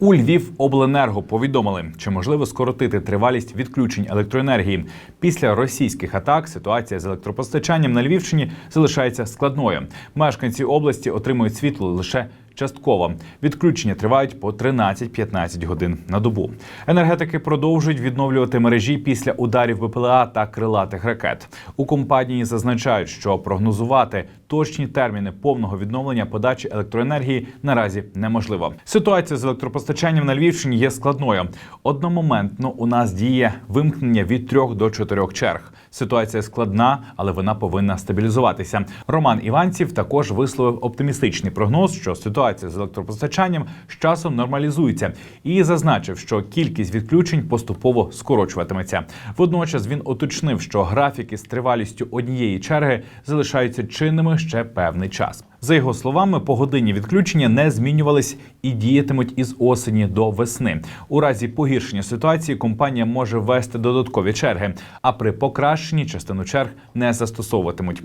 У Львівобленерго повідомили, чи можливо скоротити тривалість відключень електроенергії. Після російських атак ситуація з електропостачанням на Львівщині залишається складною. Мешканці області отримують світло лише частково. Відключення тривають по 13-15 годин на добу. Енергетики продовжують відновлювати мережі після ударів БПЛА та крилатих ракет. У компанії зазначають, що прогнозувати точні терміни повного відновлення подачі електроенергії наразі неможливо. Ситуація з електропостачанням на Львівщині є складною. Одномоментно у нас діє вимкнення від трьох до чотирьох черг. Ситуація складна, але вона повинна стабілізуватися. Роман Іванців також висловив оптимістичний прогноз, що ситуація з електропостачанням з часом нормалізується, і зазначив, що кількість відключень поступово скорочуватиметься. Водночас він уточнив, що графіки з тривалістю однієї черги залишаються чинними ще певний час. За його словами, погодинні відключення не змінювались і діятимуть із осені до весни. У разі погіршення ситуації компанія може ввести додаткові черги, а при покращенні частину черг не застосовуватимуть.